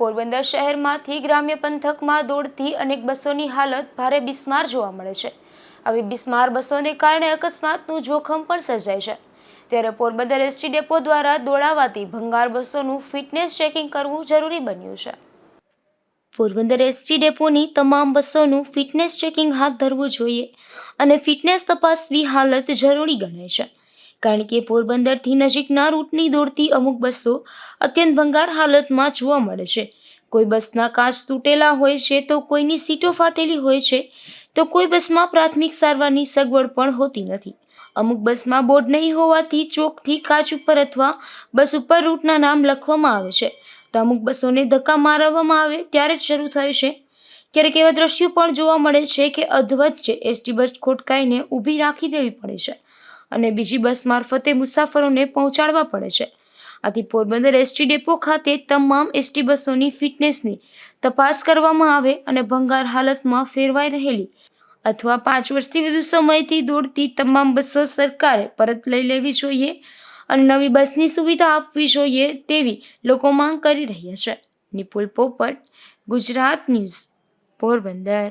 પોરબંદર શહેરમાંથી ગ્રામ્ય પંથકમાં દોડતી અનેક બસોની હાલત ભારે બિસ્માર જોવા મળે છે. આવી બિસ્માર બસોને કારણે અકસ્માતનું જોખમ પણ સર્જાય છે. ત્યારે પોરબંદર એસટી ડેપો દ્વારા દોડાવાતી ભંગાર બસોનું ફિટનેસ ચેકિંગ કરવું જરૂરી બન્યું છે. પોરબંદર એસટી ડેપોની તમામ બસોનું ફિટનેસ ચેકિંગ હાથ ધરવું જોઈએ અને ફિટનેસ તપાસવી હાલત જરૂરી ગણાય છે. કારણ કે પોરબંદરથી નજીકના રૂટની દોડતી અમુક બસો અત્યંત ભંગાર હાલતમાં જોવા મળે છે. કોઈ બસના કાચ તૂટેલા હોય છે તો કોઈની સીટો ફાટેલી હોય છે તો કોઈ બસમાં પ્રાથમિક સારવારની સગવડ પણ હોતી નથી. અમુક બસમાં બોર્ડ નહીં હોવાથી ચોકથી કાચ ઉપર અથવા બસ ઉપર રૂટના નામ લખવામાં આવે છે. તો અમુક બસોને ધક્કા મારવામાં આવે ત્યારે જ શરૂ થયું છે. ક્યારેક એવા દ્રશ્યો પણ જોવા મળે છે કે અધવચ્ચે એસટી બસ ખોટકાઈને ઊભી રાખી દેવી પડે છે. અને બીજી બસ મારફતે મુસાફરોને પહોંચાડવા પડે છે. આથી પોરબંદર એસટી ડેપો ખાતે તમામ એસટી બસોની ફિટનેસની તપાસ કરવામાં આવે અને ભંગાર હાલતમાં ફેરવાઈ રહેલી અથવા પાંચ વર્ષથી વધુ સમયથી દોડતી તમામ બસો સરકારે પરત લઈ લેવી જોઈએ અને નવી બસની સુવિધા આપવી જોઈએ તેવી લોકો માંગ કરી રહ્યા છે. નિપુલ પોપટ, ગુજરાત ન્યૂઝ, પોરબંદર.